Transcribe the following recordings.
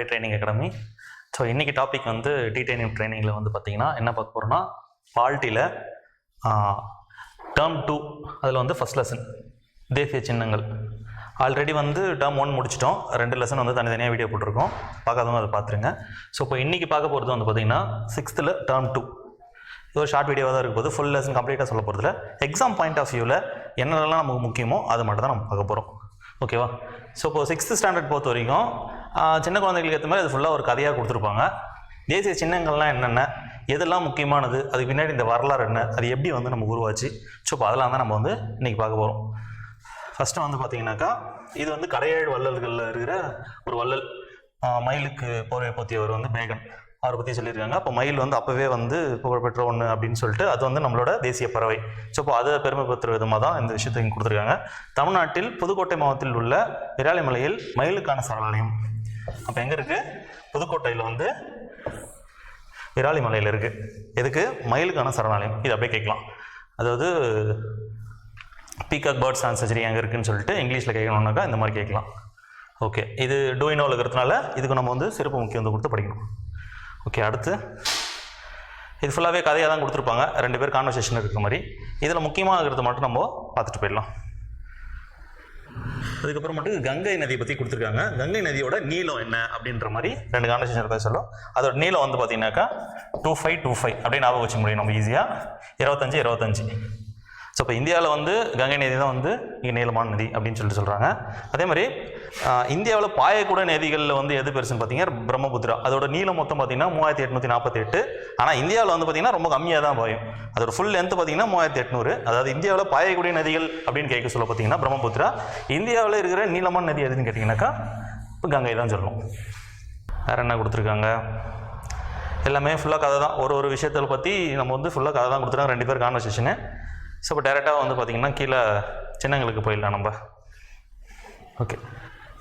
Cooperate training academy so இன்றைக்கி topic வந்து டீடைனிங் ட்ரைனிங்கில் வந்து பார்த்தீங்கன்னா என்ன பார்க்க போகிறோம்னா பால்ட்டியில் டேர்ம் டூ அதில் வந்து ஃபஸ்ட் லெசன் தேசிய சின்னங்கள். ஆல்ரெடி வந்து டேர்ம் ஒன் முடிச்சிட்டோம். ரெண்டு லெசன் வந்து தனித்தனியாக வீடியோ போட்டிருக்கோம். பார்க்காதவங்க அதை பார்த்துருங்க. ஸோ இப்போ இன்றைக்கி பார்க்க போகிறது வந்து பார்த்தீங்கன்னா சிக்ஸ்த்தில் டேர்ம் டூ இது ஒரு ஷார்ட் வீடியோவாக தான் இருக்கும் போது ஃபுல் லெசன் கம்ப்ளீட்டாக சொல்ல போகிறதுல எக்ஸாம் பாயிண்ட் ஆஃப் வியூவில் என்னென்னலாம் நமக்கு முக்கியமோ அதை மட்டும் தான் நம்ம பார்க்க போகிறோம் ஓகேவா ஸோ இப்போ சிக்ஸ்த்து ஸ்டாண்டர்ட் பொறுத்த வரைக்கும் சின்ன குழந்தைகளுக்கு ஏற்ற மாதிரி அது ஃபுல்லாக ஒரு கதையாக கொடுத்துருப்பாங்க. தேசிய சின்னங்கள்லாம் என்னென்ன எதெல்லாம் முக்கியமானது அதுக்கு பின்னாடி இந்த வரலாறு என்ன அது எப்படி வந்து நம்ம உருவாச்சு? ஸோ இப்போ அதெல்லாம் தான் நம்ம வந்து இன்றைக்கி பார்க்க போகிறோம் ஃபஸ்ட்டு வந்து பார்த்தீங்கன்னாக்கா இது வந்து கரையேழு வள்ளல்களில் இருக்கிற ஒரு வள்ளல். மயிலுக்கு போர்வை பற்றியவர் வந்து மேகன். அவரை பற்றி சொல்லியிருக்காங்க. அப்போ மயில் வந்து அப்போவே வந்து புகழ்பெற்ற ஒன்று அப்படின்னு சொல்லிட்டு அது வந்து நம்மளோட தேசிய பறவை. ஸோ இப்போ அதை பெருமைப்படுத்துகிற விதமாக தான் இந்த விஷயத்தை கொடுத்துருக்காங்க. தமிழ்நாட்டில் புதுக்கோட்டை மாவட்டத்தில் உள்ள விராலிமலையில் மயிலுக்கான சரணாலயம். அப்போ எங்கே இருக்குது புதுக்கோட்டையில் வந்து விராலிமலையில் இருக்குது எதுக்கு? மயிலுக்கான சரணாலயம். இது அப்படியே கேட்கலாம். அதாவது பீகாக் பேர்ட்ஸ் ஆன்சரி எங்கே இருக்குன்னு சொல்லிட்டு இங்கிலீஷில் கேட்கணுன்னாக்கா இந்த மாதிரி கேட்கலாம். ஓகே இது டூயினோவில் இருக்கிறதுனால இதுக்கு நம்ம வந்து சிறப்பு முக்கியத்துவம் கொடுத்து படிக்கணும். ஓகே அடுத்து. இது ஃபுல்லாகவே கதையாக தான் கொடுத்துருப்பாங்க. ரெண்டு பேர் கான்வர்சேஷன் இருக்கிற மாதிரி. இதில் முக்கியமாக இருக்கிறத மட்டும் நம்ம பார்த்துட்டு போயிடலாம். அதுக்கப்புறமேட்டு கங்கை நதியை பற்றி கொடுத்துருக்காங்க. கங்கை நதியோட நீளம் என்ன அப்படின்ற மாதிரி ரெண்டு கான்வர்சேஷன் இருக்க சொல்லும். அதோட நீளம் வந்து பார்த்தீங்கன்னாக்கா டூ ஃபைவ் டூ ஃபைவ் அப்படின்னு ஞாபகம் வச்சு முடியும் நம்ம ஈஸியாக இருபத்தஞ்சு இருபத்தஞ்சு. ஸோ இப்போ இந்தியாவில் வந்து கங்கை நதி தான் வந்து இங்கே நீளமான நதி அப்படின்னு சொல்லிட்டு சொல்கிறாங்க அதே மாதிரி இந்தியாவில் பாயக்கூட நதிகளில் வந்து எது பெருசுன்னு பார்த்தீங்கன்னா பிரம்மபுத்திரா. அதோட நீளம் மொத்தம் பார்த்தீங்கன்னா மூவாயிரத்தி எட்நூற்றி நாற்பத்தி எட்டு ஆனால் இந்தியாவில் வந்து பார்த்தீங்கன்னா ரொம்ப கம்மியாக தான் பாயும். அதோட ஃபுல் லென்த் பார்த்தீங்கன்னா மூவாயிரத்தி எட்நூறு. அதாவது இந்தியாவில் பாயக்கூடிய நதிகள் அப்படின்னு கேட்க சொல்ல பார்த்தீங்கன்னா பிரம்மபுத்திரா. இந்தியாவில் இருக்கிற நீளமான நதி எதுன்னு கேட்டிங்கனாக்கா இப்போ கங்கை தான் சொல்லணும் வேறு என்ன கொடுத்துருக்காங்க? எல்லாமே ஃபுல்லாக கதை தான். ஒரு ஒரு விஷயத்தில் பற்றி நம்ம வந்து ஃபுல்லாக கதை தான் கொடுத்துருக்காங்க. ரெண்டு பேர் கான்வர்சேஷனு ஸோ இப்போ டேரெக்டாக வந்து பார்த்திங்கன்னா கீழே சின்னங்களுக்கு போயிடலாம் நம்ம. ஓகே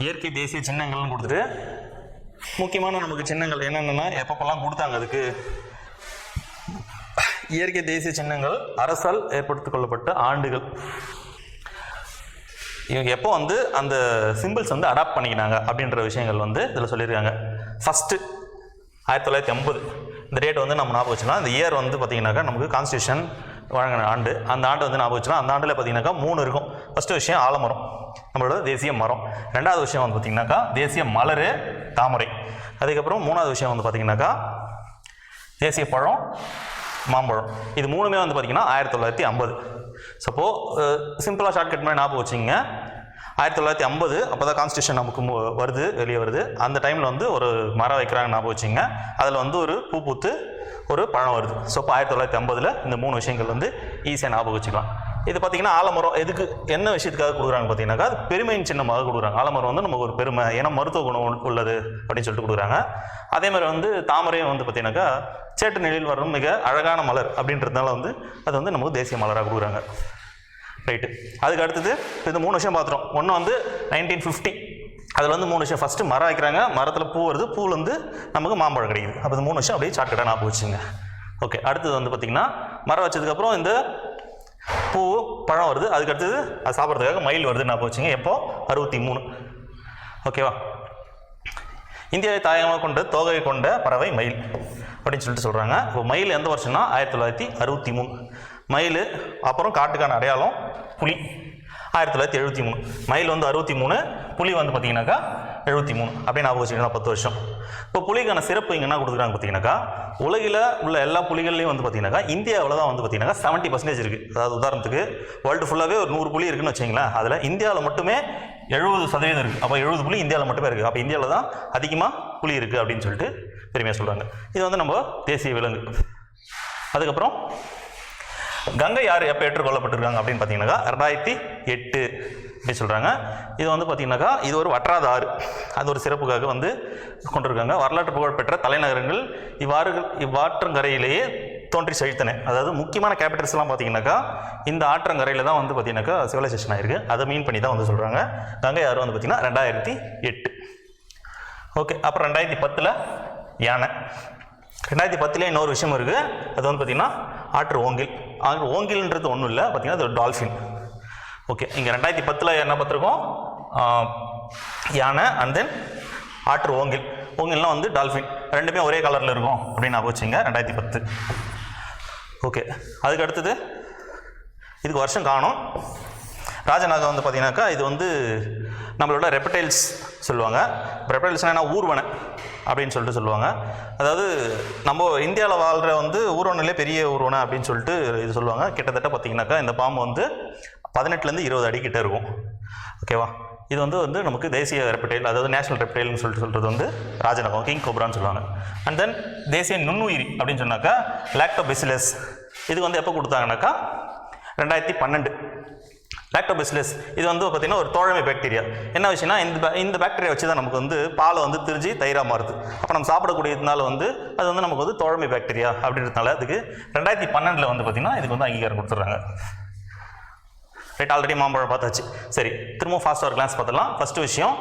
இயற்கை தேசிய சின்னங்கள்னு கொடுத்துட்டு முக்கியமான நமக்கு சின்னங்கள் என்னென்னா எப்பப்பெல்லாம் கொடுத்தாங்க அதுக்கு? இயற்கை தேசிய சின்னங்கள் அரசால் ஏற்படுத்திக் கொள்ளப்பட்ட ஆண்டுகள். இவங்க எப்போ வந்து அந்த சிம்பிள்ஸ் வந்து அடாப்ட் பண்ணிக்கினாங்க அப்படின்ற விஷயங்கள் வந்து இதில் சொல்லியிருக்காங்க. ஃபஸ்ட்டு ஆயிரத்தி தொள்ளாயிரத்தி ஐம்பது இந்த டேட் வந்து நம்ம ஞாபகம் வச்சுக்கலாம். இந்த இயர் வந்து பார்த்தீங்கன்னாக்கா நமக்கு கான்ஸ்டியூஷன் வழங்கின ஆண்டு. அந்த ஆண்டு வந்து ஞாபகம் வச்சுக்கலாம் அந்த ஆண்டில் பார்த்தீங்கன்னாக்கா மூணு இருக்கும். ஃபஸ்ட்டு விஷயம் ஆலமரம். நம்மளோட தேசிய மரம். ரெண்டாவது விஷயம் வந்து பார்த்திங்கனாக்கா தேசிய மலர் தாமரை. அதுக்கப்புறம் மூணாவது விஷயம் வந்து பார்த்திங்கனாக்கா தேசிய பழம் மாம்பழம். இது மூணுமே வந்து பார்த்திங்கன்னா ஆயிரத்தி தொள்ளாயிரத்தி ஐம்பது. சப்போ சிம்பிளாக ஷார்ட்கட் மாதிரி ஞாபகம் வச்சிங்க ஆயிரத்தி தொள்ளாயிரத்தி ஐம்பது அப்போ தான் கான்ஸ்டியூஷன் நமக்கு வருது வெளியே வருது. அந்த டைமில் வந்து ஒரு மரம் வைக்கிறாங்க ஞாபகம் வச்சுங்க அதில் வந்து ஒரு பூ பூத்து ஒரு பழம் வருது. ஸோ இப்போ ஆயிரத்தி தொள்ளாயிரத்தி ஐம்பதில் இந்த மூணு விஷயங்கள் வந்து ஈஸியாக ஞாபகம் வச்சுக்கலாம். இது பார்த்தீங்கன்னா ஆலமரம் எதுக்கு என்ன விஷயத்துக்காக கொடுக்குறாங்க பார்த்தீங்கன்னாக்கா அது பெருமையின் சின்னமாக கொடுக்குறாங்க. ஆலமரம் வந்து நமக்கு ஒரு பெருமை ஏன்னா மருத்துவ குணம் உள்ளது அப்படின்னு சொல்லிட்டு கொடுக்குறாங்க. அதே மாதிரி வந்து தாமரையும் வந்து பார்த்தீங்கன்னாக்கா சேட்டு நிலையில் வரும் மிக அழகான மலர் அப்படின்றதுனால வந்து அது வந்து நமக்கு தேசிய மலராக கொடுக்குறாங்க. ரைட்டு அதுக்கு அடுத்தது இந்த மூணு விஷயம் பார்த்துரும் ஒன்று வந்து நைன்டீன் ஃபிஃப்டி அதில் வந்து மூணு விஷயம். ஃபஸ்ட்டு மரம் வைக்கிறாங்க. மரத்தில் பூ வருது. பூலேருந்து வந்து நமக்கு மாம்பழம் கிடைக்குது. அப்போ இந்த மூணு விஷயம் அப்படியே சார்ட்கட்டாக ஞாபகம் வச்சுங்க. ஓகே அடுத்தது வந்து பார்த்திங்கன்னா மரம் வச்சதுக்கப்புறம் இந்த பூ பழம் வருது. அதுக்கு அடுத்தது அது சாப்பிட்றதுக்காக மயில் வருது ஞாபகம் வச்சுங்க. எப்போ? அறுபத்தி மூணு. ஓகேவா இந்தியாவை தாயகமாக கொண்ட தோகையை கொண்ட பறவை மயில் அப்படின்னு சொல்லிட்டு சொல்கிறாங்க இப்போ மயில் எந்த வருஷம்னா ஆயிரத்தி தொள்ளாயிரத்தி அறுபத்தி மூணு. மயில் அப்புறம் காட்டுக்கான அடையாளம் புலி. ஆயிரத்தி தொள்ளாயிரத்தி எழுபத்தி மூணு. மயில் வந்து அறுபத்தி மூணு புலி வந்து பார்த்தீங்கன்னாக்கா எழுபத்தி மூணு. அப்படின்னு ஞாபகம் வச்சுக்கணும் பத்து வருஷம். இப்போ புலிக்கான சிறப்பு இங்கே என்ன கொடுக்குறாங்க பார்த்தீங்கன்னாக்கா உலகில் உள்ள எல்லா புலிகள்லையும் வந்து பார்த்தீங்கன்னாக்கா இந்தியாவில் தான் வந்து பார்த்தீங்கன்னாக்கா செவன்ட்டி பர்சன்டேஜ் இருக்குது அதாவது உதாரணத்துக்கு வேர்ல்டு ஃபுல்லாகவே ஒரு நூறு புலி இருக்குன்னு வச்சிங்களேன் அதில் இந்தியாவில் மட்டுமே எழுபது சதவீதம் இருக்குது அப்போ எழுபது புலி இந்தியாவில் மட்டுமே இருக்குது அப்போ இந்தியாவில் தான் அதிகமாக புலி இருக்குது அப்படின்னு சொல்லிட்டு பெருமையாக சொல்கிறாங்க இது வந்து நம்ம தேசிய விலங்கு. அதுக்கப்புறம் கங்கை யார் எப்போ ஏற்றுக்கொள்ளப்பட்டிருக்காங்க அப்படின்னு பார்த்தீங்கன்னாக்கா ரெண்டாயிரத்தி எட்டு அப்படின்னு சொல்கிறாங்க இது வந்து பார்த்தீங்கன்னாக்கா இது ஒரு வற்றாத ஆறு. அது ஒரு சிறப்புக்காக வந்து கொண்டிருக்காங்க. வரலாற்று புகழ்பெற்ற தலைநகரங்கள் இவ்வாறு இவ்வாற்றங்கரையிலேயே தோன்றி செழித்தன. அதாவது முக்கியமான கேபிட்டல்ஸ்லாம் பார்த்தீங்கன்னாக்கா இந்த ஆற்றங்கரையில் தான் வந்து பார்த்தீங்கன்னாக்கா சிவிலைசேஷன் ஆயிருக்கு. அதை மீன் பண்ணி தான் வந்து சொல்கிறாங்க கங்கை ஆறு வந்து பார்த்தீங்கன்னா ரெண்டாயிரத்தி எட்டு. ஓகே அப்புறம் ரெண்டாயிரத்தி பத்தில் யானை. ரெண்டாயிரத்தி பத்துலேயே இன்னொரு விஷயம் இருக்குது அது வந்து பார்த்திங்கன்னா ஆற்று ஓங்கில். அது ஓங்கில்ன்றது ஒன்றும் இல்லை. பார்த்தீங்கன்னா அது டால்ஃபின். ஓகே இங்கே ரெண்டாயிரத்தி பத்தில் என்ன பார்த்துருக்கோம்? யானை அண்ட் தென் ஆற்று ஓங்கில். உங்கள்லாம் வந்து டால்ஃபின். ரெண்டுமே ஒரே கலரில் இருக்கும் அப்படின்னு போச்சுங்க வச்சுங்க ரெண்டாயிரத்தி பத்து. ஓகே அதுக்கு அடுத்தது இதுக்கு வருஷம் காணும். ராஜநாகம் வந்து பார்த்தீங்கன்னாக்கா இது வந்து நம்மளோட ரெப்படைல்ஸ் சொல்லுவாங்க. ரெப்படைல்ஸ்னால் என்ன? ஊர்வனை. அப்படின்னு சொல்லிட்டு சொல்லுவாங்க. அதாவது நம்ம இந்தியாவில் வாழ்கிற வந்து ஊர்வனிலே பெரிய ஊர்வனை அப்படின்னு சொல்லிட்டு இது சொல்லுவாங்க. கிட்டத்தட்ட பார்த்தீங்கன்னாக்கா இந்த பாம்பு வந்து பதினெட்டுலேருந்து இருபது அடி கிட்ட இருக்கும். ஓகேவா இது வந்து வந்து நமக்கு தேசிய ரெப்டைல் அதாவது நேஷனல் ரெப்டைல்னு சொல்லிட்டு சொல்கிறது வந்து ராஜநகம் கிங் கோப்ரான்னு சொல்லுவாங்க. அண்ட் தென் தேசிய நுண்ணுயிரி அப்படின்னு சொன்னாக்கா லாக்டோபெசிலஸ் இது வந்து எப்போ கொடுத்தாங்கனாக்கா ரெண்டாயிரத்தி பன்னெண்டு. லாக்டோபெசிலஸ் இது வந்து பார்த்தீங்கன்னா ஒரு தோழமை பாக்டீரியா என்ன விஷயம்னா இந்த இந்த பாக்டீரியா வச்சு தான் நமக்கு வந்து பாலை வந்து திரிஞ்சு தயிராக மாறுது. அப்போ நம்ம சாப்பிடக்கூடியதுனால வந்து அது வந்து நமக்கு வந்து தோழமை பாக்டீரியா அப்படின்றதுனால அதுக்கு ரெண்டாயிரத்தி பன்னெண்டில் வந்து பார்த்தீங்கன்னா இதுக்கு வந்து அங்கீகாரம் கொடுத்துட்றாங்க. ரைட் ஆல்ரெடி மாம்பழம் பார்த்தாச்சு. சரி திரும்ப ஃபாஸ்ட் ஒரு கிளாஸ் பார்த்துலாம் ஃபஸ்ட்டு விஷயம்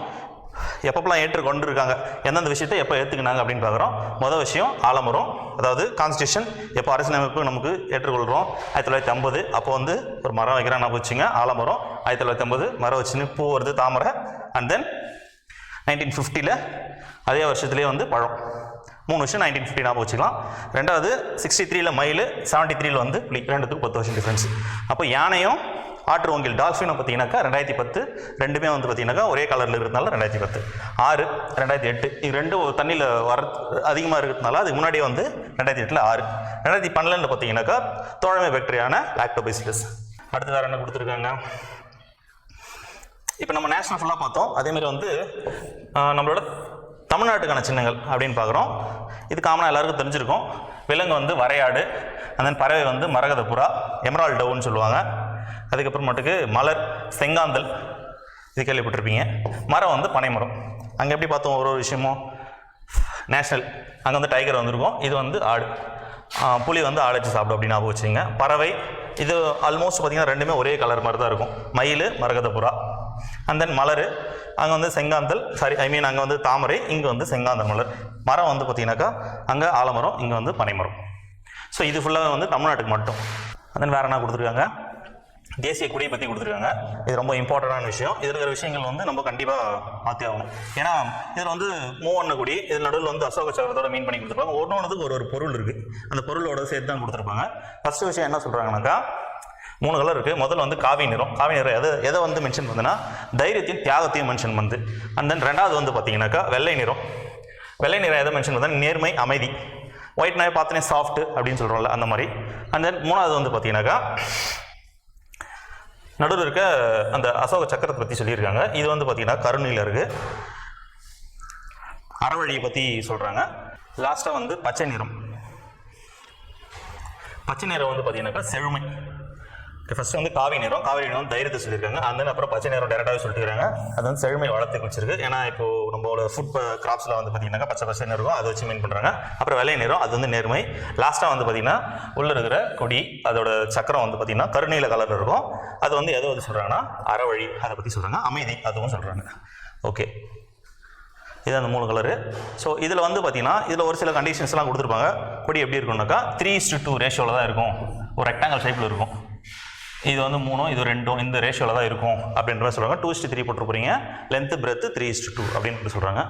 எப்பப்பெல்லாம் ஏற்று கொண்டு இருக்காங்க எந்தெந்த விஷயத்தை எப்போ ஏற்றுக்கினாங்க அப்படின்னு பார்க்குறோம். மொதல் விஷயம் ஆலமரம் அதாவது கான்ஸ்டியூஷன் எப்போ அரசியலமைப்பு நமக்கு ஏற்றுக்கொள்கிறோம் ஆயிரத்தி தொள்ளாயிரத்தி ஐம்பது அப்போ வந்து ஒரு மரம் வைக்கிறாங்க வச்சுங்க ஆலமரம் ஆயிரத்தி தொள்ளாயிரத்தி ஐம்பது மரம் வச்சுன்னு பூ வருது தாமரை. அண்ட் தென் நைன்டீன் ஃபிஃப்டியில் அதே வருஷத்துலேயே வந்து பழம். மூணு வருஷம் நைன்டீன் ஃபிஃப்டி ஞாபகம் வச்சுக்கலாம். ரெண்டாவது சிக்ஸ்டி த்ரீல மயில் செவன்ட்டி த்ரீல வந்து புலி. ரெண்டுத்துக்கு பத்து வருஷம் டிஃப்ரென்ஸ் அப்போ யானையும் ஆற்று ஓங்கில் டால்ஃபினும் பார்த்தீங்கன்னாக்கா ரெண்டாயிரத்தி பத்து ரெண்டுமே வந்து பார்த்தீங்கன்னாக்கா ஒரே கலரில் இருக்கிறதுனால ரெண்டாயிரத்தி பத்து. ஆறு ரெண்டாயிரத்தி எட்டு இது ரெண்டும் தண்ணியில் வர அதிகமாக இருக்கிறதுனால அதுக்கு முன்னாடியே வந்து ரெண்டாயிரத்தி எட்டில் ஆறு. ரெண்டாயிரத்தி பன்னெண்டில் பார்த்தீங்கன்னாக்கா தோழமை பேக்டரியான லாக்டோபைசிலஸ் அடுத்து வேறு என்ன கொடுத்துருக்காங்க? இப்போ நம்ம நேஷனல் ஃபுல்லாக பார்த்தோம். அதேமாதிரி வந்து நம்மளோட தமிழ்நாட்டுக்கான சின்னங்கள் அப்படின்னு பார்க்குறோம். இது காமனாக எல்லாருக்கும் தெரிஞ்சிருக்கும். விலங்கு வந்து வரையாடு அந்த பறவை வந்து மரகத புறா எமரால் டவுன்னு சொல்லுவாங்க. அதுக்கப்புறமேட்டுக்கு மலர் செங்காந்தல் இது கேள்விப்பட்டிருப்பீங்க. மரம் வந்து பனைமரம் அங்கே எப்படி பார்த்தோம் ஒரு ஒரு விஷயமும்? நேஷனல். அங்கே வந்து டைகர் வந்திருக்கும். இது வந்து ஆடு. புலி வந்து ஆடு சாப்பிடும் அப்படின்னு ஞாபகம் வச்சுங்க பறவை இது ஆல்மோஸ்ட் பார்த்தீங்கன்னா ரெண்டுமே ஒரே கலர் மாதிரி தான் இருக்கும். மயில் மரகத புறா அண்ட் தென் மலர் அங்கே வந்து செங்காந்தல் சாரி ஐ மீன் அங்கே வந்து தாமரை இங்கே வந்து செங்காந்தல் மலர். மரம் வந்து பார்த்தீங்கன்னாக்கா அங்கே ஆலமரம் இங்கே வந்து பனைமரம் ஸோ இது ஃபுல்லாக வந்து தமிழ்நாட்டுக்கு மட்டும். அண்ட் தென் வேறு என்ன கொடுத்துருக்காங்க? தேசிய கொடியை பற்றி கொடுத்துருக்காங்க. இது ரொம்ப இம்பார்ட்டண்டான விஷயம். இதில் இருக்கிற விஷயங்கள் வந்து நம்ம கண்டிப்பாக மாற்றி ஆகணும் ஏன்னா இதில் வந்து மூவண்ண கொடி இதில் நடுவில் வந்து அசோக சக்கரத்தோட மீன் பண்ணி கொடுத்துருப்பாங்க. ஒன்னொன்றுக்கு ஒரு ஒரு பொருள் இருக்குது அந்த பொருளோட சேர்த்து தான் கொடுத்துருப்பாங்க. ஃபஸ்ட்டு விஷயம் என்ன சொல்கிறாங்கனாக்கா மூணு கலர் இருக்குது முதல்ல வந்து காவி நிறம். காவி நிறம் எதை எதை வந்து மென்ஷன் பண்ணுதுன்னா தைரியத்தையும் தியாகத்தையும் மென்ஷன் பண்ணுது. அண்ட் தென் ரெண்டாவது வந்து பார்த்தீங்கன்னாக்கா வெள்ளை நிறம். வெள்ளை நிறம் எதை மென்ஷன் பண்ணுதுன்னா நேர்மை அமைதி. ஒயிட் நாய் பார்த்தோன்னே சாஃப்ட் அப்படின்னு சொல்கிறோம்ல அந்த மாதிரி. அண்ட் தென் மூணாவது வந்து பார்த்தீங்கன்னாக்கா நடுவில் இருக்க அந்த அசோக சக்கரத்தை பற்றி சொல்லியிருக்காங்க. இது வந்து பார்த்தீங்கன்னா கருணையில் இருக்குது அறவழியை பற்றி சொல்கிறாங்க லாஸ்ட்டாக வந்து பச்சை நிறம். பச்சை நிறம் வந்து பார்த்தீங்கன்னாக்கா செழுமை. ஃபர்ஸ்ட் வந்து காவி நிறம். காவி நிறம் தைரியத்தை சொல்லியிருக்காங்க. அந்த அப்புறம் பச்சை நிறம் டேரக்டாகவே சொல்லிட்டுருக்காங்க அது வந்து செழுமை வளர்த்து வச்சிருக்கு ஏன்னா இப்போ நம்மளோட ஃபுட் கிராப்ஸில் வந்து பார்த்தீங்கன்னா பச்சை பச்சை இருக்கும். அதை வச்சு மீன் பண்ணுறாங்க அப்புறம் விலை நிறம். அது வந்து நேர்மை. லாஸ்ட்டாக வந்து பார்த்தீங்கன்னா உள்ள இருக்கிற கொடி அதோட சக்கரம் வந்து பார்த்தீங்கன்னா கருநீல கலர் இருக்கும். அது வந்து எதை வந்து சொல்கிறாங்கன்னா அறவழி அதை பற்றி சொல்கிறாங்க அமைதி அதுவும் சொல்கிறாங்க ஓகே இது அந்த மூணு கலரு ஸோ இதில் வந்து பார்த்தீங்கன்னா இதில் ஒரு சில கண்டிஷன்ஸ்லாம் கொடுத்துருப்பாங்க. கொடி எப்படி இருக்கும்னாக்கா த்ரீ இஸ்டு டூ ரேஷியோவில் தான் இருக்கும். ஒரு ரெக்டாங்கல் ஷேப்பில் இருக்கும். இது வந்து மூணும் இது ரெண்டும் இந்த ரேஷியோவில் தான் இருக்கும் அப்படின்ற மாதிரி சொல்கிறாங்க டூ இஸ்ட்டு த்ரீ போட்டு போகிறீங்க length breadth three is to two அப்படின்னு சொல்கிறாங்க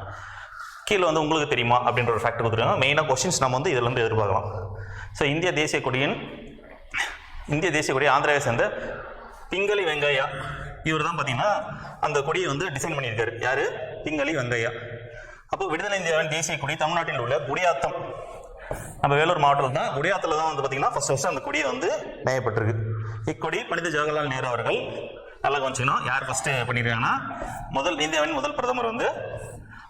கீழே வந்து உங்களுக்கு தெரியுமா அப்படின்ற ஒரு ஃபேக்ட் கொடுத்துருக்காங்க. மெயினாக கொஸ்டின்ஸ் நம்ம வந்து இதிலேருந்து எதிர்பார்க்கலாம். ஸோ இந்திய தேசிய கொடியின் இந்திய தேசிய கொடி ஆந்திராவை சேர்ந்த பிங்களி வெங்கையா. இவர் தான் பார்த்தீங்கன்னா அந்த கொடியை வந்து டிசைன் பண்ணியிருக்காரு. யார்? பிங்களி வெங்கையா. அப்போ விடுதலை இந்தியாவின் தேசிய கொடி தமிழ்நாட்டில் உள்ள குடியாத்தம். நம்ம வேலூர் மாவட்டத்தில் தான் குடியாத்தில் தான் வந்து பார்த்தீங்கன்னா ஃபஸ்ட் ஃபஸ்ட்டு அந்த கொடியை வந்து நெய்யப்பட்டிருக்கு இக்கொடி பண்டித ஜவஹர்லால் நேரு அவர்கள் நல்லா கொஞ்சம் யார் ஃபர்ஸ்ட் பண்ணியிருக்காங்கன்னா முதல் இந்தியாவின் முதல் பிரதமர் வந்து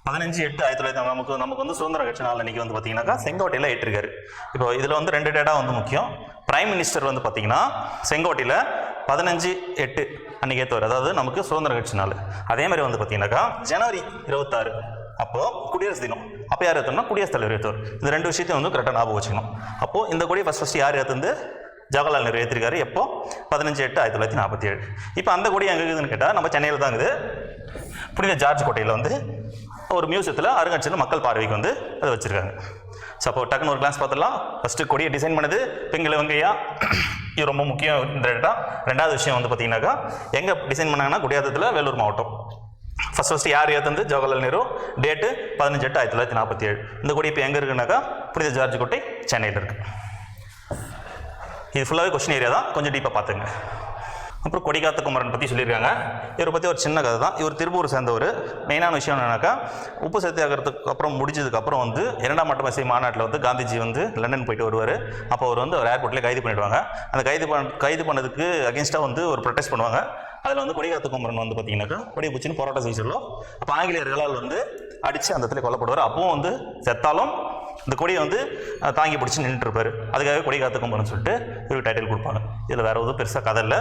பதினஞ்சு எட்டு ஆயிரத்தி தொள்ளாயிரத்தி நமக்கு நமக்கு வந்து சுதந்திர கட்சி நாள் அன்றைக்கி வந்து பார்த்தீங்கன்னாக்கா செங்கோட்டையில் ஏற்றிருக்காரு. இப்போ இதில் வந்து ரெண்டு டேட்டா வந்து முக்கியம். பிரைம் மினிஸ்டர் வந்து பார்த்தீங்கன்னா செங்கோட்டையில் பதினஞ்சு எட்டு அன்னைக்கு ஏற்றுவார் அதாவது நமக்கு சுதந்திர கட்சி நாள் அதே மாதிரி வந்து பார்த்தீங்கன்னாக்கா ஜனவரி இருபத்தாறு அப்போது குடியரசு தினம். அப்போ யார் ஏற்றோம்னா குடியரசுத் தலைவர் ஏற்றுவார் இந்த ரெண்டு விஷயத்தையும் வந்து கரெக்டாக ஞாபகம் வச்சுக்கணும். அப்போ இந்த கொடி ஃபஸ்ட் ஃபஸ்ட் யார் ஏற்றுந்து ஜவஹர்லால் நேரு ஏற்றிருக்காரு எப்போ? பதினஞ்சு எட்டு ஆயிரத்தி தொள்ளாயிரத்தி நாற்பத்தி ஏழு. இப்போ அந்த கொடி எங்கே இருக்குதுன்னு கேட்டால் நம்ம சென்னையில் தான் இருக்குது. புனித ஜார்ஜ் கோட்டையில் வந்து ஒரு மியூசியத்தில் அருங்காட்சியில் மக்கள் பார்வைக்கு வந்து அதை வச்சுருக்காங்க. ஸோ அப்போ டக்குன்னு ஒரு கிளாஸ் பார்த்துடலாம். ஃபஸ்ட்டு கொடியை டிசைன் பண்ணது பெங்கல் வெங்கையா இது ரொம்ப முக்கியம் இந்த டேட்டா. ரெண்டாவது விஷயம் வந்து பார்த்தீங்கன்னாக்கா எங்கே டிசைன் பண்ணாங்கன்னா குடியாத்தத்தில் வேலூர் மாவட்டம். ஃபர்ஸ்ட் ஃபஸ்ட்டு யார் ஏற்றுந்து ஜவஹர்லால் நேரு. டேட்டு பதினஞ்சு எட்டு ஆயிரத்தி தொள்ளாயிரத்தி நாற்பத்தி ஏழு. இந்த கொடி இப்போ எங்கே இருக்குனாக்கா புனித ஜார்ஜ் கோட்டை சென்னையில் இருக்குது இது ஃபுல்லாகவே கொஸ்டின் ஏரியா தான். கொஞ்சம் டீப்பாக பார்த்துங்க. அப்புறம் கொடிகாத்த குமரன் பற்றி சொல்லியிருக்காங்க. இவரை பற்றி ஒரு சின்ன கதை தான் இவர் திருப்பூர் சேர்ந்தவர். மெயினான விஷயம் என்னன்னாக்கா உப்பு சத்தியாகிறதுக்கு அப்புறம் முடிஞ்சதுக்கப்புறம் வந்து இரண்டாம் மட்ட மசை மாநாட்டில் வந்து காந்திஜி வந்து லண்டன் போயிட்டு வருவார். அப்போ அவர் வந்து அவர் ஏர்போர்ட்லேயே கைது பண்ணிடுவாங்க. அந்த கைது பண்ண கைது பண்ணதுக்கு அகேன்ஸ்டாக வந்து ஒரு ப்ரொடெஸ்ட் பண்ணுவாங்க. அதில் வந்து கொடிகாத்த குமரன் வந்து பார்த்தீங்கன்னாக்கா கொடி பிடிச்சின்னு போராட்டம் செஞ்சிடலாம் அப்போ ஆங்கிலேயர்களால் வந்து அடித்து அந்த இடத்துல கொல்லப்படுவார். அப்பவும் வந்து செத்தாலும் இந்த கொடியை வந்து தாங்கி பிடிச்சி நின்றுருப்பார் அதுக்காக கொடி காத்து கும்பல்னு சொல்லிட்டு இவருக்கு டைட்டில் கொடுப்பாங்க. இதில் வேறு எதுவும் பெருசாக கதை இல்லை.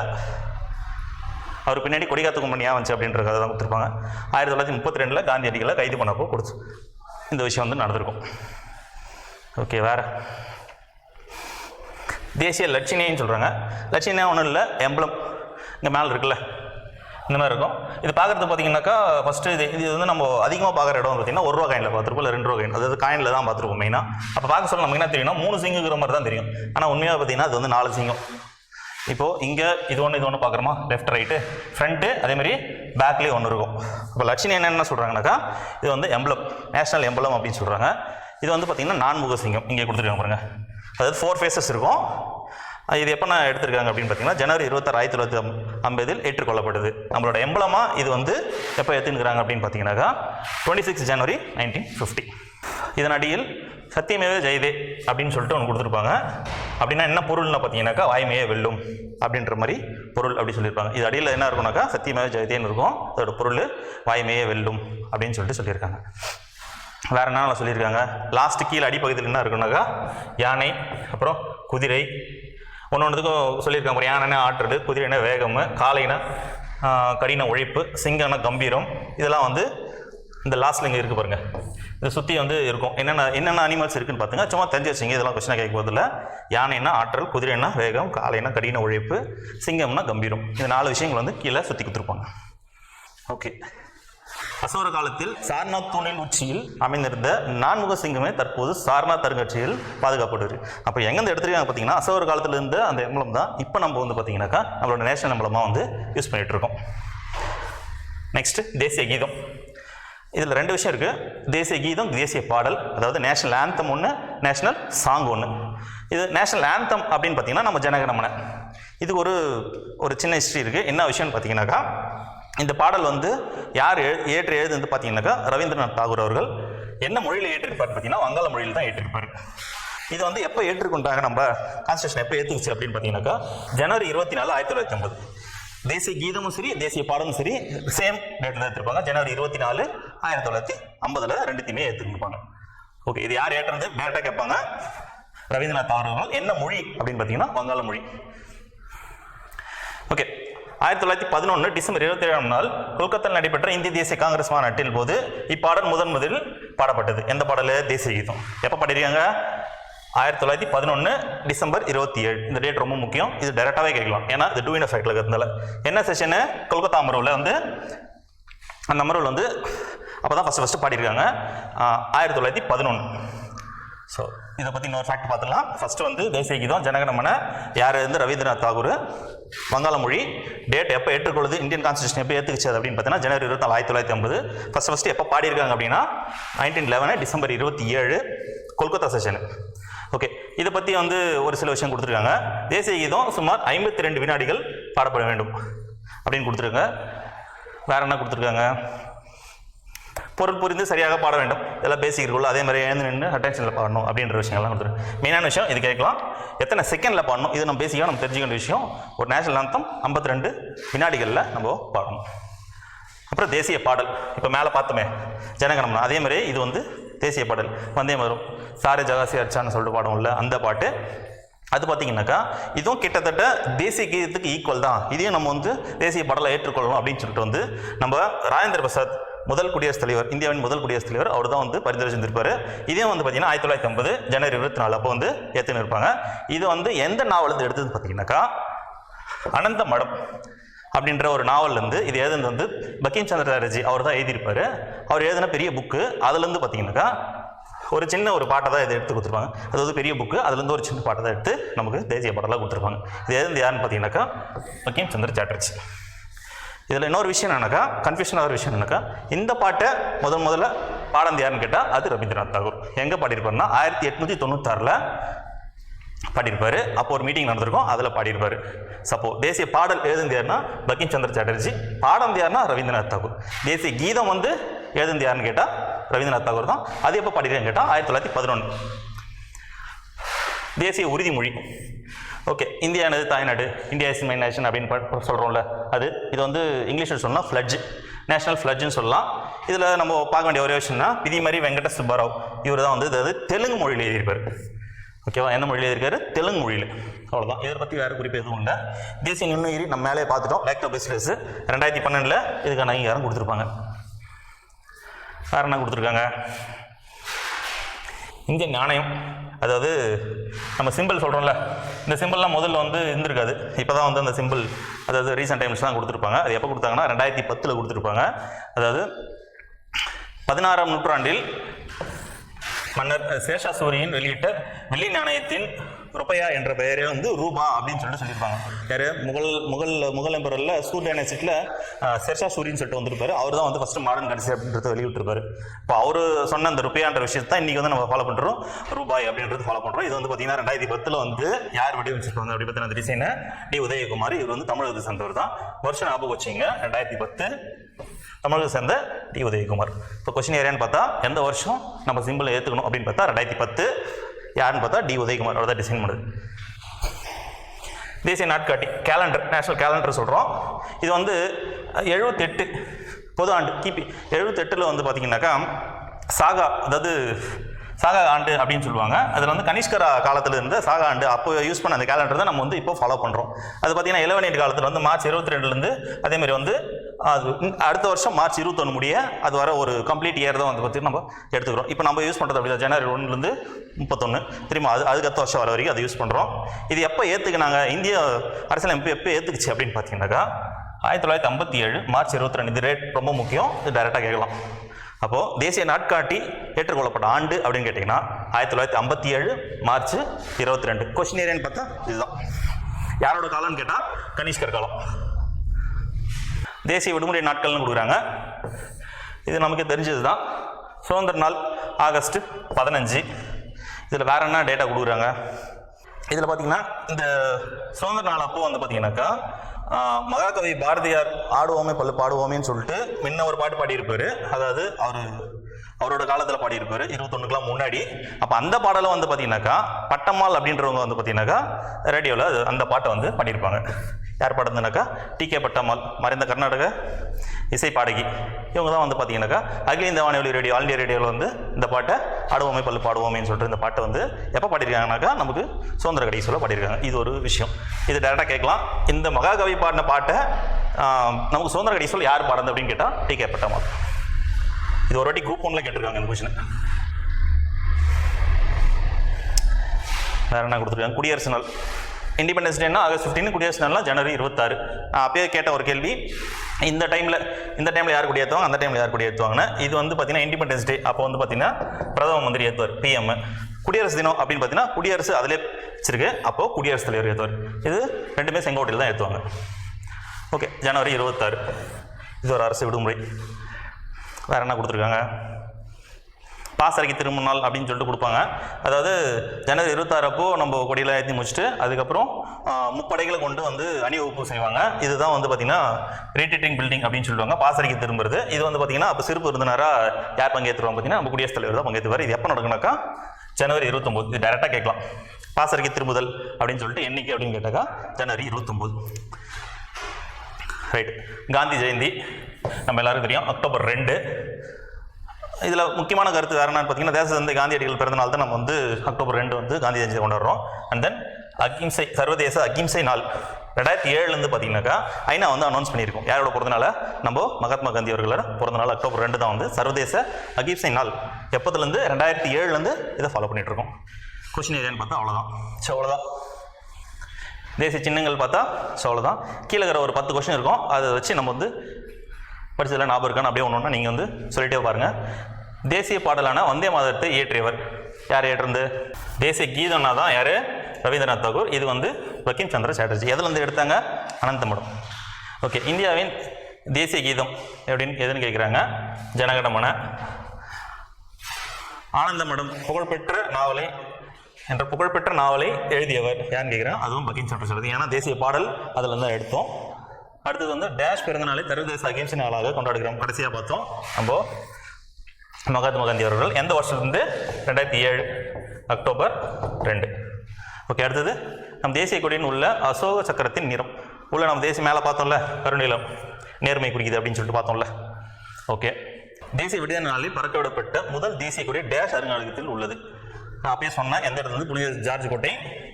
அவர் பின்னாடி கொடி காத்து ஏன் வந்துச்சு அப்படின்ற கதை தான் கொடுத்துருப்பாங்க. ஆயிரத்தி தொள்ளாயிரத்தி முப்பத்தி ரெண்டில் காந்தியடிகளை கைது பண்ணப்போ கொடுத்து இந்த விஷயம் வந்து நடந்திருக்கும். ஓகே வேறு. தேசிய லட்சினின்னு சொல்கிறாங்க லட்சினியா ஒன்றும் இல்லை எம்பளம். இங்கே மேலே இருக்குல்ல. இந்த மாதிரி இருக்கும். இது பார்க்குறது பார்த்தீங்கன்னாக்கா ஃபஸ்ட்டு இது இது வந்து நம்ம அதிகமாக பார்க்குற இடம் பார்த்தீங்கன்னா ஒரு ரூபா காயினில் பார்த்துருப்போம் இல்லை ரெண்டு ரூபா காயின் அதாவது காயினில் தான் பார்த்துருப்போம் மெயினாக அப்போ பார்க்க சொல்ல நமக்கு என்ன தெரியும்னா மூணு சிங்குங்கிற மாதிரி தான் தெரியும். ஆனால் உண்மையாக பார்த்தீங்கன்னா அது வந்து நாலு சிங்கம். இப்போது இங்கே இது ஒன்று இது ஒன்று பார்க்குறோமா லெஃப்ட் ரைட்டு ஃப்ரண்ட்டு அதேமாதிரி பேக்லேயே ஒன்று இருக்கும். இப்போ லட்சுமி என்னென்ன சொல்கிறாங்கனாக்கா இது வந்து எம்பளம் நேஷனல் எம்பளம் அப்படின்னு சொல்கிறாங்க இது வந்து பார்த்திங்கன்னா நான்முக சிங்கம். இங்கே கொடுத்துருக்காங்க பாருங்கள் அதாவது ஃபோர் ஃபேஸஸ் இருக்கும். இது எப்போ நான் எடுத்திருக்காங்க அப்படின்னு பார்த்தீங்கன்னா ஜனவரி இருபத்தாறு ஆயிரத்தி தொள்ளாயிரத்தி ஐம்பதில் ஏற்றுக்கொள்ளப்படுது. நம்மளோட எம்பளமாக இது வந்து எப்போ ஏற்றுனுக்கிறாங்க அப்படின்னு பார்த்தீங்கன்னாக்கா டுவெண்ட்டி சிக்ஸ் ஜனவரி நைன்டீன் ஃபிஃப்டி இதன் அடியில் சத்தியமேவ ஜெயதே அப்படின்னு சொல்லிட்டு ஒன்று கொடுத்துருப்பாங்க. அப்படின்னா என்ன பொருள்னு பார்த்தீங்கன்னாக்கா வாய்மையே வெல்லும் அப்படின்ற மாதிரி பொருள் அப்படி சொல்லியிருப்பாங்க. இது அடியில் என்ன இருக்கும்னாக்கா சத்தியமேவ ஜெயதேன்னு இருக்கும். அதோட பொருள் வாய்மையே வெல்லும் அப்படின்னு சொல்லிட்டு சொல்லியிருக்காங்க. வேறு என்ன சொல்லியிருக்காங்க? லாஸ்ட் கீழே அடிப்பகுதியில் என்ன இருக்குன்னாக்கா யானை அப்புறம் குதிரை ஒன்று ஒன்றுத்துக்கும் சொல்லியிருக்காங்க பாரு, யானைனா ஆற்றல் குதிரைனா வேகம் காளைனா கடின உழைப்பு சிங்கம்னா கம்பீரம். இதெல்லாம் வந்து இந்த லாஸ்ட்ல இங்கே இருக்கு பாருங்க. இதை சுற்றி வந்து இருக்கும். என்னென்ன என்னென்ன அனிமல்ஸ் இருக்குன்னு பார்த்துங்க சும்மா தெரிஞ்சு வச்சுங்க இதெல்லாம் கொஸ்டினாக கேட்க போதில்ல யானைனா ஆற்றல் குதிரைனா வேகம் காலைனா கடின உழைப்பு சிங்கம்னா கம்பீரம். இந்த நாலு விஷயங்கள் வந்து கீழே சுற்றி கொடுத்துருப்பாங்க. ஓகே அசோர காலத்தில் சார்நாத் தூணின் உச்சியில் அமைந்திருந்த நான்முக சிங்கமே தற்போது சார்நாத் அருங்காட்சியில் பாதுகாப்படுது அப்போ எங்கேருந்து எடுத்துருக்காங்க பார்த்தீங்கன்னா அசோர காலத்தில் இருந்த அந்த எம்பளம் தான் இப்போ நம்ம வந்து பார்த்தீங்கன்னாக்கா நம்மளோட நேஷனல் எம்பளமாக வந்து யூஸ் பண்ணிட்டு இருக்கோம். நெக்ஸ்ட் தேசிய கீதம். இதில் ரெண்டு விஷயம் இருக்குது தேசிய கீதம் தேசிய பாடல் அதாவது நேஷனல் ஆந்தம் ஒன்று நேஷனல் சாங் ஒன்று இது நேஷனல் ஆந்தம் அப்படின்னு பார்த்தீங்கன்னா நம்ம ஜனகணமன இது ஒரு ஒரு சின்ன ஹிஸ்ட்ரி இருக்குது என்ன விஷயம்னு பார்த்தீங்கன்னாக்கா இந்த பாடல் வந்து யார் எழு ஏற்று எழுதுந்து பார்த்தீங்கன்னாக்கா ரவீந்திரநாத் தாகூர் அவர்கள். என்ன மொழியில் ஏற்றிருப்பார் பார்த்தீங்கன்னா வங்காள மொழியில் தான் ஏற்றிருப்பார். இது வந்து எப்போ ஏற்றுக்கொண்டாங்க நம்ம கான்ஸ்டியூஷன் எப்போ ஏற்றுக்குச்சு அப்படின்னு பார்த்தீங்கன்னாக்கா ஜனவரி இருபத்தி நாலு ஆயிரத்தி தொள்ளாயிரத்தி ஐம்பது. தேசிய கீதமும் சரி தேசிய பாடலும் சரி சேம் டேட்டில் தான் எடுத்திருப்பாங்க ஜனவரி இருபத்தி நாலு ஆயிரத்தி தொள்ளாயிரத்தி ஐம்பதுல ரெண்டுத்தையுமே ஏற்றுருப்பாங்க ஓகே இது யார் ஏற்றுறது டேரக்டாக கேட்பாங்க. ரவீந்திரநாத் தாகூர் அவர்கள். என்ன மொழி அப்படின்னு பார்த்தீங்கன்னா வங்காள மொழி. ஓகே ஆயிரத்தி தொள்ளாயிரத்தி பதினொன்று டிசம்பர் இருபத்தி ஏழாம் நாள் கொல்கத்தாவில் நடைபெற்ற இந்திய தேசிய காங்கிரஸ் மாநாட்டில் போது இப்பாடல் முதன் முதலில் பாடப்பட்டது. எந்த பாடல்? தேசிய கீதம். எப்போ பாடிருக்காங்க ஆயிரத்தி தொள்ளாயிரத்தி பதினொன்று டிசம்பர் இருபத்தி ஏழு இந்த டேட் ரொம்ப முக்கியம். இது டைரெக்டாகவே கேட்கலாம். ஏன்னா இது டூ இன் எஃபெக்டில் இருக்கிறதுனால. என்ன செஷனு கொல்கத்தா அமர்வில் வந்து அந்த அமர்வில் வந்து அப்போ தான் ஃபஸ்ட்டு ஃபஸ்ட்டு பாடியிருக்காங்க ஆயிரத்தி தொள்ளாயிரத்தி பதினொன்று ஸோ இதை பற்றி இன்னொரு ஃபேக்ட் பார்த்துலாம் ஃபர்ஸ்ட் வந்து தேசிய கீதம் ஜனகணமன யார் வந்து ரவீந்திரநாத் தாகூர். வங்காள மொழி டேட் எப்போ ஏற்றுக்கொள்ளுது? இந்தியன் கான்ஸ்டியூஷன் எப்போ ஏற்றுக்குச்சு அப்படின்னு பார்த்தீங்கன்னா ஜனவரி இருபத்தி ஆயிரத்தி தொள்ளாயிரத்தி ஐம்பது. ஃபஸ்ட் ஃபஸ்ட்டு எப்போ பாடியிருக்காங்க அப்படின்னா நைன்டீன் லெவனு டிசம்பர் இருபத்தி ஏழு கொல்கத்தா செஷனு ஓகே இதை பற்றி வந்து ஒரு சில விஷயம் கொடுத்துருக்காங்க. தேசிய கீதம் சுமார் ஐம்பத்தி ரெண்டு வினாடிகள் பாடப்பட வேண்டும் அப்படின்னு கொடுத்துருக்காங்க. வேற என்ன கொடுத்துருக்காங்க? பொருள் புரிந்து சரியாக பாட வேண்டும். இதெல்லாம் பேசிக் இருக்குள்ள அதே மாதிரி எழுந்து நின்று அட்டென்ஷனில் பாடணும் அப்படின்ற விஷயங்கள்லாம் கொடுத்துரு. மெயினான விஷயம் இது கேட்கலாம். எத்தனை செகண்டில் பாடணும்? இது நம்ம பேசிக்காக நம்ம தெரிஞ்சுக்க வேண்டிய விஷயம். ஒரு நேஷனல் அந்தம் ஐம்பத்தி ரெண்டு வினாடிகளில் நம்ம பாடணும். அப்புறம் தேசிய பாடல். இப்போ மேலே பார்த்தோமே ஜனகணம்னா அதே மாதிரி இது வந்து தேசிய பாடல். வந்தே வரும் சாரே ஜகாசி அர்ச்சான்னு சொல்லிட்டு பாடுவோம்ல அந்த பாட்டு. அது பார்த்தீங்கன்னாக்கா இதுவும் கிட்டத்தட்ட தேசிய கீதத்துக்கு ஈக்குவல் தான். இதையும் நம்ம வந்து தேசிய பாடலை ஏற்றுக்கொள்ளணும் அப்படின்னு சொல்லிட்டு வந்து நம்ம ராஜேந்திர பிரசாத் முதல் குடியரசுத் தலைவர் இந்தியாவின் முதல் குடியரசுத் தலைவர் அவர் தான் வந்து பரிந்துரை செஞ்சிருப்பாரு இதே வந்து பார்த்தீங்கன்னா ஆயிரத்தி தொள்ளாயிரத்தி ஐம்பது ஜனவரி இருபத்தி நாலு அப்போ வந்து ஏற்றுன்னு இருப்பாங்க. இது வந்து எந்த நாவல் இருந்து எடுத்தது பார்த்தீங்கன்னாக்கா அனந்த மடம் அப்படின்ற ஒரு நாவல்லேருந்து இது எழுதுனது வந்து பக்கிம் சந்திர சாரஜி அவர் தான் எழுதியிருப்பாரு. அவர் எழுதின பெரிய புக்கு அதுலேருந்து பார்த்தீங்கன்னாக்கா ஒரு சின்ன ஒரு பாட்டை தான் இதை எடுத்து கொடுத்துருப்பாங்க. அது வந்து பெரிய புக்கு அதுலேருந்து ஒரு சின்ன பாட்டை தான் எடுத்து நமக்கு தேசிய பாடலாக கொடுத்துருப்பாங்க. இது எழுந்து யாருன்னு பார்த்தீங்கன்னாக்கா பக்கிம் சந்திர சாட்டர்ஜி. இதில் இன்னொரு விஷயம் என்னக்கா கன்ஃபியூஷன் ஆகிற விஷயம் என்னக்கா இந்த பாட்டை முதன் முதல்ல பாடந்து யாருன்னு கேட்டால் அது ரவீந்திரநாத் தாகூர். எங்கே பாடியிருப்பாருன்னா ஆயிரத்தி எட்நூற்றி தொண்ணூத்தாறில் பாடியிருப்பார். அப்போ ஒரு மீட்டிங் நடந்திருக்கும் அதில் பாடியிருப்பார். சப்போ தேசிய பாடல் எழுதுந்தியார்னா பங்கிம் சந்திர சாட்டர்ஜி. பாடந்தியார்னா ரவீந்திரநாத் தாகூர். தேசிய கீதம் வந்து எழுதுந்தியார்னு கேட்டால் ரவீந்திரநாத் தாகூர் தான். அது எப்போ பாடிருக்கேன்னு கேட்டால் ஆயிரத்தி தொள்ளாயிரத்தி பதினொன்று தேசிய உறுதிமொழி. ஓகே இந்தியா எனது தாய்நாடு இந்தியா இஸ் மை நேஷன் அப்படின்னு சொல்கிறோம்ல அது இது வந்து இங்கிலீஷில் சொன்னால் ஃப்ளட்ஜ் நேஷனல் ஃப்ளட்ஜ்னு சொல்லலாம். இதில் நம்ம பார்க்க வேண்டிய ஒரே விஷயம்னா பிதிமரி வெங்கட சுப்பராவ். இவர் தான் வந்து இது தெலுங்கு மொழியில் எழுதியிருப்பார். ஓகேவா எந்த மொழியில் எழுதியிருக்காரு? தெலுங்கு மொழியில். அவ்வளோதான் இதை பற்றி வேறு குறிப்பு எதுவும் இல்லை. தேசிய நுண்ணுயிரி நம்ம மேலே பார்த்துட்டோம். லேக்டோ பிஸ்னஸ் ரெண்டாயிரத்தி பன்னெண்டில் இதுக்கான அங்கீகாரம் கொடுத்துருப்பாங்க. வேறு என்ன கொடுத்துருக்காங்க? இந்திய நாணயம். அதாவது நம்ம சிம்பிள் சொல்கிறோம்ல இந்த சிம்பிள்லாம் முதல்ல வந்து இருந்திருக்காது. இப்போ தான் வந்து அந்த சிம்பிள் அதாவது ரீசெண்ட் டைம்ஸ் தான் கொடுத்துருப்பாங்க. அது எப்போ கொடுத்தாங்கன்னா ரெண்டாயிரத்தி பத்தில் கொடுத்துருப்பாங்க. அதாவது பதினாறாம் நூற்றாண்டில் மன்னர் சேஷாசூரியின் வெளியிட்ட வெள்ளி நாணயத்தின் ருப்பையா என்ற பெயரே வந்து ரூபா அப்படின்னு சொல்லிட்டு சொல்லியிருப்பாங்க. யாரு? முகல் முகல் முகல் எம்பரில் சூர் டைனசிட்டியில் செர்ஷா சூரியன் சொல்லிட்டு வந்திருப்பாரு. அவர் தான் வந்து ஃபர்ஸ்ட் மாடர்ன் கடைசி அப்படின்றத வெளியிட்டிருப்பாரு. இப்போ அவர் சொன்ன அந்த ருப்பையான்ற விஷயத்தை தான் வந்து நம்ம ஃபாலோ பண்ணுறோம் ரூபாய் அப்படின்றது ஃபாலோ பண்ணுறோம் இது வந்து பார்த்தீங்கன்னா ரெண்டாயிரத்தி பத்தில் வந்து யார் வடிவமைச்சிருப்பாங்க அப்படி பார்த்தீங்கன்னா அந்த டிசைனை டி உதயகுமார் இவர் வந்து தமிழகத்தை சேர்ந்தவர் தான். வருஷம் ஞாபகம் வச்சிங்க ரெண்டாயிரத்தி பத்து தமிழக சேர்ந்த டி உதயகுமார். இப்போ கொஸ்டின் ஏரியான்னு பார்த்தா எந்த வருஷம் நம்ம சிம்பிளை ஏற்றுக்கணும் அப்படின்னு பார்த்தா ரெண்டாயிரத்தி பத்து யாருன்னு பார்த்தா டி உதயகுமார். அவர் தான் டிசைன் பண்ணுது. தேசிய நாட்காட்டி கேலண்டர் நேஷனல் கேலண்டர் சொல்கிறோம் இது வந்து எழுபத்தெட்டு பொது ஆண்டு கிபி எழுபத்தெட்டில் வந்து பார்த்தீங்கன்னாக்கா சாகா அதாவது சாகா ஆண்டு அப்படின்னு சொல்லுவாங்க. அதில் வந்து கனிஷ்கரா காலத்தில் இருந்த சாகா ஆண்டு அப்போ யூஸ் பண்ண அந்த கேலண்டர் தான் நம்ம வந்து இப்போ ஃபாலோ பண்ணுறோம் அது பார்த்தீங்கன்னா இளவநீர் காலத்தில் வந்து மார்ச் இருபத்தி ரெண்டுலேருந்து அதேமாதிரி வந்து அது அடுத்த வருஷம் மார்ச் இருபத்தொன்று முடிய அது வர ஒரு கம்ப்ளீட் இயர் தான் வந்து பார்த்தீங்கன்னா நம்ம எடுத்துக்கிறோம். இப்போ நம்ம யூஸ் பண்ணுறது அப்படி ஜனவரி ஒன்றுலேருந்து முப்பத்தொன்று திரும்ப அது அதுக்கு அடுத்த வருஷம் வர வரைக்கும் அதை யூஸ் பண்ணுறோம் இது எப்போ ஏற்றுக்கினாங்க இந்திய அரசியலமைப்பு எப்போ ஏற்றுக்குச்சு அப்படின்னு பார்த்தீங்கன்னாக்கா ஆயிரத்தி தொள்ளாயிரத்தி ஐம்பத்தி ஏழு மார்ச் இருபத்தி ரெண்டு. இது ரேட் ரொம்ப முக்கியம். இது டைரெக்டாக கேட்கலாம். அப்போது தேசிய நாட்காட்டி ஏற்றுக்கொள்ளப்பட்ட ஆண்டு அப்படின்னு கேட்டிங்கன்னா ஆயிரத்தி தொள்ளாயிரத்தி ஐம்பத்தி ஏழு மார்ச் இருபத்தி ரெண்டு. கொஸ்டின் ஏரியான்னு பார்த்தா இதுதான். யாரோட காலம்னு கேட்டால் கனிஷ்கர் காலம். தேசிய விடுமுறை நாட்கள்னு கொடுக்குறாங்க. இது நமக்கு தெரிஞ்சது தான் சுதந்திர நாள் ஆகஸ்ட் பதினஞ்சு. இதில் வேற என்ன டேட்டா கொடுக்குறாங்க? இதில் பார்த்தீங்கன்னா இந்த சுதந்திர நாள் அப்போ வந்து பார்த்தீங்கன்னாக்கா மகாகவி பாரதியார் ஆடுவோமே பல்லு பாடுவோமேன்னு சொல்லிட்டு முன்ன ஒரு பாட்டு பாடியிருப்பார். அதாவது அவர் அவரோட காலத்தில் பாடியிருப்பார். இருபத்தொன்னுக்கெலாம் முன்னாடி. அப்போ அந்த பாடலை வந்து பார்த்தீங்கன்னாக்கா பட்டம்மாள் அப்படின்றவங்க வந்து பார்த்தீங்கன்னாக்கா ரேடியோவில் அந்த பாட்டை வந்து பாடியிருப்பாங்க. யார் பாடுறதுனாக்கா டி கே பட்டம்மாள் மறைந்த கர்நாடக இசை பாடகி. இவங்க தான் வந்து பார்த்தீங்கன்னாக்கா அகில இந்த வானொலி ரேடியோ ஆல் இந்தியா ரேடியோவில் வந்து இந்த பாட்டை ஆடுவோமே பல்லு பாடுவோமேன்னு சொல்லிட்டு இந்த பாட்டை வந்து எப்போ பாடியிருக்காங்கனாக்கா நமக்கு சுதந்திர கடைசி சொல்ல பாடியிருக்காங்க. இது ஒரு விஷயம். இது டேரெக்டாக கேட்கலாம். இந்த மகாகவி பாடின பாட்டை நமக்கு சுதந்திர கடைசி சொல்ல யார் பாடுறது அப்படின்னு கேட்டால் டி கே பட்டம்மாள். இது ஒரு வாட்டி குரூப் ஒன்றில் கேட்டிருக்காங்க இந்த கொஷினை வேறு என்ன கொடுத்துருக்காங்க? குடியரசு நாள். இண்டிபெண்டன்ஸ் டேனா ஆகஸ்ட் ஃபிஃப்டீன் குடியரசு நாள்னா ஜனவரி இருபத்தாறு. நான் அப்பயே கேட்ட ஒரு கேள்வி இந்த டைமில் இந்த டைமில் யார் குடியேற்றுவாங்க அந்த டைமில் யார் குடியேற்றுவாங்கன்னா இது வந்து பார்த்தீங்கன்னா இண்டிபெண்டன்ஸ் டே அப்போ வந்து பார்த்தீங்கன்னா பிரதம மந்திரி ஏற்றுவார் பிஎம் குடியரசு தினம் அப்படின்னு பார்த்தீங்கன்னா குடியரசு அதிலே வச்சிருக்கு. அப்போது குடியரசுத் தலைவர் ஏற்றுவார் இது ரெண்டுமே செங்கோட்டையில் தான் ஏற்றுவாங்க ஓகே ஜனவரி இருபத்தாறு. இது ஒரு அரசு விடுமுறை. வேற என்ன கொடுத்துருக்காங்க? பாசறைக்கு திருமணநாள் அப்படின்னு சொல்லிட்டு கொடுப்பாங்க. அதாவது ஜனவரி இருபத்தாறப்போ நம்ம கொடியில் ஏற்றி முடிச்சுட்டு அதுக்கப்புறம் முப்படைகளை கொண்டு வந்து அணிவகுப்பு செய்வாங்க. இதுதான் வந்து பார்த்தீங்கன்னா ரீட்ரீட்டிங் பில்டிங் அப்படின்னு சொல்லுவாங்க. பாசறைக்கு திரும்புறது. இது வந்து பார்த்தீங்கன்னா அப்போ சிறப்பு விருந்தினராக யார் பங்கேற்றுவாங்க பார்த்தீங்கன்னா நம்ம குடியரசுத் தலைவர் தான் பங்கேற்றுவார். இது எப்போ நடக்குனாக்கா ஜனவரி இருபத்தொம்போது இது டேரெக்டாக கேட்கலாம். பாசறைக்கு திரும்புதல் அப்படின்னு சொல்லிட்டு என்னைக்கு அப்படின்னு கேட்டாக்கா ஜனவரி இருபத்தொம்போது. ரைட் காந்தி ஜெயந்தி நம்ம எல்லாருக்கும் தெரியும். அக்டோபர் ரெண்டு இதில் முக்கியமான கருத்து வேறு என்னன்னு பார்த்தீங்கன்னா தேசத்தந்தை காந்தியடிகள் பிறந்த நாள் தான் நம்ம வந்து அக்டோபர் ரெண்டு வந்து காந்தி ஜெயந்தி கொண்டாடுறோம். அண்ட் தென் அகிம்சை சர்வதேச அகிம்சை நாள். ரெண்டாயிரத்தி ஏழுலேருந்து பார்த்தீங்கன்னாக்கா ஐநா வந்து அனௌன்ஸ் பண்ணியிருக்கோம். யாரோட பிறந்தநாள? நம்ம மகாத்மா காந்தி அவர்களோட பிறந்த நாள் அக்டோபர் ரெண்டு தான் வந்து சர்வதேச அகிம்சை நாள். எப்போதுலேருந்து ரெண்டாயிரத்தி ஏழுலேருந்து இதை ஃபாலோ பண்ணிகிட்ருக்கோம் இருக்கோம் கொஸ்டின் ஏரியான்னு பார்த்தா அவ்வளோதான் ஸோ அவ்வளோதான் தேசிய சின்னங்கள் பார்த்தா ஸோ அவ்வளோதான் கீழே இருக்கிற ஒரு பத்து கொஷின் இருக்கும். அதை வச்சு நம்ம வந்து படிச்சதில் ஞாபகம் இருக்கான்னு அப்படியே ஒன்று ஒன்று நீங்கள் வந்து சொல்லிட்டே பாருங்கள் தேசிய பாடலான வந்தே மாதத்தை இயற்றியவர் யார் ஏற்றிருந்து தேசிய கீதம்னா தான் யார்? ரவீந்திரநாத் தாகூர். இது வந்து வக்கீம் சந்திர சாட்டர்ஜி. எதுலேருந்து எடுத்தாங்க? அனந்தமடம். ஓகே இந்தியாவின் தேசிய கீதம் எப்படின்னு எதுன்னு கேட்குறாங்க ஜனகடமன ஆனந்தமடம் புகழ்பெற்ற நாவலை என்ற புகழ்பெற்ற நாவலை எழுதியவர் யாருன்னு கேட்குறேன் அதுவும் பகின் சந்திர சரதி ஏன்னா தேசிய பாடல் அதில் தான் எடுத்தோம். அடுத்தது வந்து டேஷ் பிறந்தநாளை சர்வதேச அகிம்சை நாளாக கொண்டாடுகிறோம். கடைசியாக பார்த்தோம். நம்ம மகாத்மா காந்தி அவர்கள் எந்த வருஷத்துலேருந்து ரெண்டாயிரத்தி ஏழு அக்டோபர் ரெண்டு. ஓகே அடுத்தது நம் தேசிய கொடியின் உள்ள அசோக சக்கரத்தின் நிறம். உள்ள நம்ம தேசிய மேலே பார்த்தோம்ல கருநிலம் நேர்மை குறிக்குது அப்படின்னு சொல்லிட்டு பார்த்தோம்ல. ஓகே தேசிய விடுதலை நாளில் பறக்க விடப்பட்ட முதல் தேசிய கொடி டேஷ் அருங்காலயத்தில் உள்ளது. நான் அப்பயே சொன்னேன் எந்த இடத்துல புனித ஜார்ஜ் கோட்டை?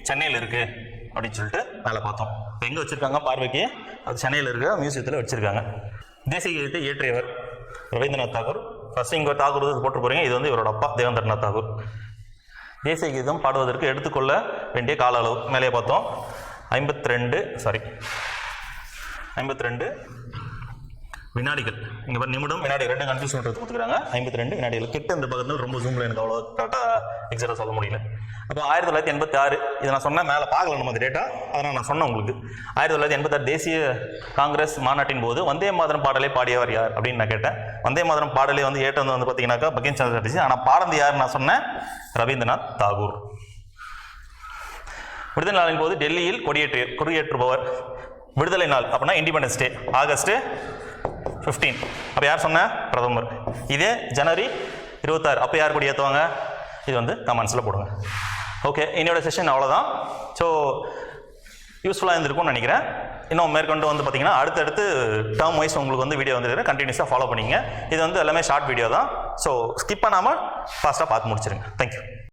சென்னையில் இருக்குது அப்படின்னு சொல்லிட்டு மேலே பார்த்தோம். இப்போ எங்கே வச்சிருக்காங்க? பார்வைக்கு. அது சென்னையில் இருக்க. மியூசியத்தில் வச்சுருக்காங்க. தேசிய கீதத்தை இயற்றியவர் ரவீந்திரநாத் தாகூர். ஃபஸ்ட் இங்கே தாகூர் இது போட்டு போகிறீங்க இது வந்து இவரோட அப்பா தேவேந்திரநாத் தாகூர். தேசிய கீதம் பாடுவதற்கு எடுத்துக்கொள்ள வேண்டிய கால அளவு. மேலே பார்த்தோம். ஐம்பத்தி ரெண்டு சாரி ஐம்பத்தி ரெண்டு வினாடிகள். இங்கே பாரு நிமிடம் வினாடி ரெண்டு கன்ஃபியூஸ் பண்ணுறது கொடுத்துக்கிறாங்க ஐம்பத்தி ரெண்டு வினாடிகள். கிட்ட இந்த பக்கத்தில் ரொம்ப ஜூமில் எனக்கு அவ்வளோ கரெக்டாக எக்ஸாக்டாக சொல்ல முடியல. அப்போ ஆயிரத்தி தொள்ளாயிரத்தி எண்பத்தி ஆறு இதை நான் சொன்னேன் மேலே பார்க்கல நம்ம அந்த டேட்டா அதனால் நான் சொன்னேன் உங்களுக்கு. ஆயிரத்தி தொள்ளாயிரத்தி எண்பத்தாறு தேசிய காங்கிரஸ் மாநாட்டின் போது வந்தே மாதரம் பாடலை பாடியவர் யார் அப்படின்னு நான் கேட்டேன். வந்தே மாதரம் பாடலை வந்து ஏற்றது வந்து பார்த்தீங்கன்னாக்கா பகின் சந்திர சாட்டர்ஜி ஆனால் பாடந்து யார் நான் சொன்னேன்? ரவீந்திரநாத் தாகூர். விடுதலை நாளின் போது டெல்லியில் கொடியேற்று கொடியேற்றுபவர் விடுதலை நாள் அப்படின்னா இண்டிபெண்டன்ஸ் டே ஆகஸ்ட் 15 அப்போ யார் சொன்ன? பிரதமர். இதே ஜனவரி இருபத்தாறு. அப்போ யார் கூட ஏற்றுவாங்க இது வந்து கமெண்ட்ஸில் போடுங்க. ஓகே என்னோட செஷன் அவ்வளோதான் ஸோ யூஸ்ஃபுல்லாக இருந்திருக்கும்னு நினைக்கிறேன். இன்னும் மேற்கொண்டு வந்து பார்த்தீங்கன்னா அடுத்தடுத்து டேர்ம் வைஸ் உங்களுக்கு வந்து வீடியோ வந்து கண்டினியூஸாக ஃபாலோ பண்ணிங்க இது வந்து எல்லாமே ஷார்ட் வீடியோ தான். ஸோ ஸ்கிப் பண்ணாமல் ஃபாஸ்ட்டாக பார்த்து முடிச்சிருங்க. தேங்க்யூ